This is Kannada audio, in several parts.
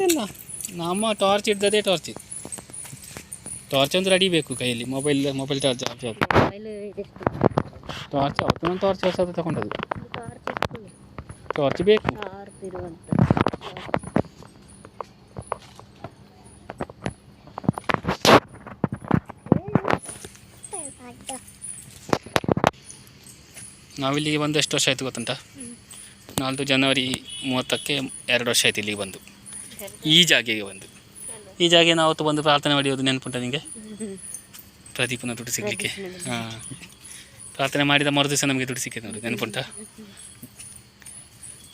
ಮತ್ತೆಲ್ಲ ನಮ್ಮ ಟಾರ್ಚ್ ಇಡ್ದದೇ ಟಾರ್ಚ್ ಟಾರ್ಚ್ ಅಂದ್ರೆ ರೆಡಿ ಬೇಕು ಕೈಯಲ್ಲಿ. Mobile mobile charge off torch ಅವತ್ತು ಟಾರ್ಚ್ ಹೊಸದು ತಗೊಂಡದ್ದು ಟಾರ್ಚ್ ಬೇಕು. ನಾವಿಲ್ಲಿಗೆ ಬಂದು ಎಷ್ಟು ವರ್ಷ ಆಯಿತು ಗೊತ್ತುಂಟ? ನಾಲ್ಕು ಜನವರಿ ಮೂವತ್ತಕ್ಕೆ ಎರಡು ವರ್ಷ ಆಯ್ತು ಇಲ್ಲಿಗೆ ಬಂದು. ಈ ಜಾಗೆಗೆ ಬಂದು. ಈ ಜಾಗೆ ನಾವು ಅವತ್ತು ಬಂದು ಪ್ರಾರ್ಥನೆ ಮಾಡಿಯೋದು ನೆನಪುಂಟ ನಿಮಗೆ ಪ್ರದೀಪನ ದುಡ್ಡು ಸಿಗಲಿಕ್ಕೆ. ಹಾಂ. ಪ್ರಾರ್ಥನೆ ಮಾಡಿದ ಮರು ದಿವಸ ನಮಗೆ ದುಡ್ಡು ಸಿಕ್ಕಿದೆ ನೋಡಿ ನೆನಪುಂಟ?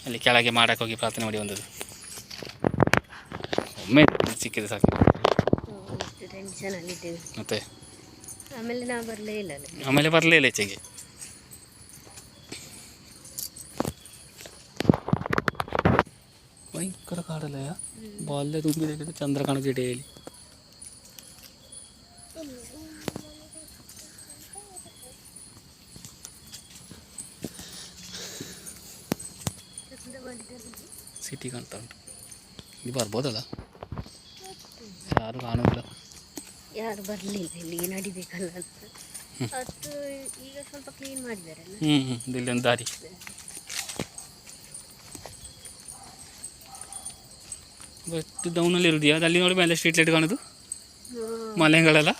ಅಲ್ಲಿ ಕೆಳಗೆ ಮಾಡಕ್ಕೆ ಹೋಗಿ ಪ್ರಾರ್ಥನೆ ಮಾಡಿ ಬಂದದ್ದು. ಒಮ್ಮೆ ಸಿಕ್ಕಿದೆ ಸಾಕು. ಮತ್ತೆ? ಆಮೇಲೆ ಬರಲೇ ಇಲ್ಲ. ಆಮೇಲೆ ಬರಲೇ ಇಲ್ಲ ಈಚೆಗೆ. ಭಯಂಕರ ಕಾಡಲ್ಲ ಬಾಲ್ಯ ತುಂಬಿದೆ ಚಂದ್ರಕಾಣ ಗಿಡ ಹೇಳಿ ಸಿಟಿ ಕಾಣ್ತಾ ಉಂಟು ಇದು ಬರ್ಬೋದಲ್ಲ ಯಾರು ಕಾಣೋದಿಲ್ಲ ಯಾರು ಬರಲಿಲ್ಲ ಇಲ್ಲಿ ನಡಿಬೇಕಲ್ಲ ಅಂತ ಅದು ಈಗ ಸ್ವಲ್ಪ ಕ್ಲೀನ್ ಮಾಡಿದ್ದಾರೆ ಹ್ಞೂ ಹ್ಞೂ ಇಲ್ಲೊಂದು ದಾರಿ ಬಟ್ ಡೌನಲ್ಲಿ ಇರೋದು ಯಾವ್ದು ಅಲ್ಲಿ ನೋಡಿ ಮೇಲೆ ಸ್ಟ್ರೀಟ್ ಲೈಟ್ ಕಾಣೋದು ಮಲೆಗಳೆಲ್ಲ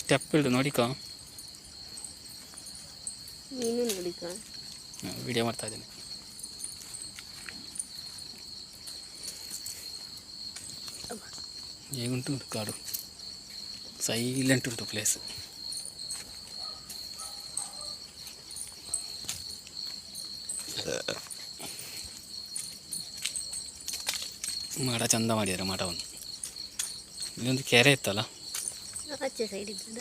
ಸ್ಟೆಪ್ ಇಡು ನೋಡಿಕ ನೀನು ನೋಡಿಕ ವಿಡಿಯೋ ಮಾಡ್ತಾ ಇದ್ದೀನಿ ಹೇಗುಂಟು ನೋಡಿ ಕಾಡು ಸೈಲೆಂಟ್ ಉಂಟು ಪ್ಲೇಸ್ ಮಾಡ ಚಂದ ಮಾಡಿದ್ದಾರೆ ಮಠವನ್ನು. ಇಲ್ಲೊಂದು ಕೆರೆ ಇತ್ತಲ್ಲ? ಆಚೆ ಸೈಡ್ ಇದ್ದದ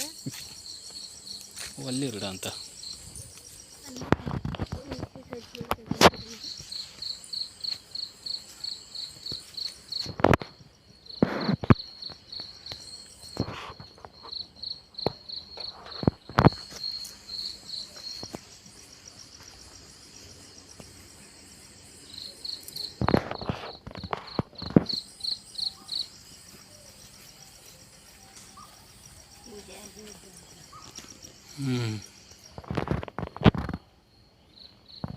ಒಲ್ಲಿರುಡ ಅಂತ. ಅಲ್ಲಿ. 嗯。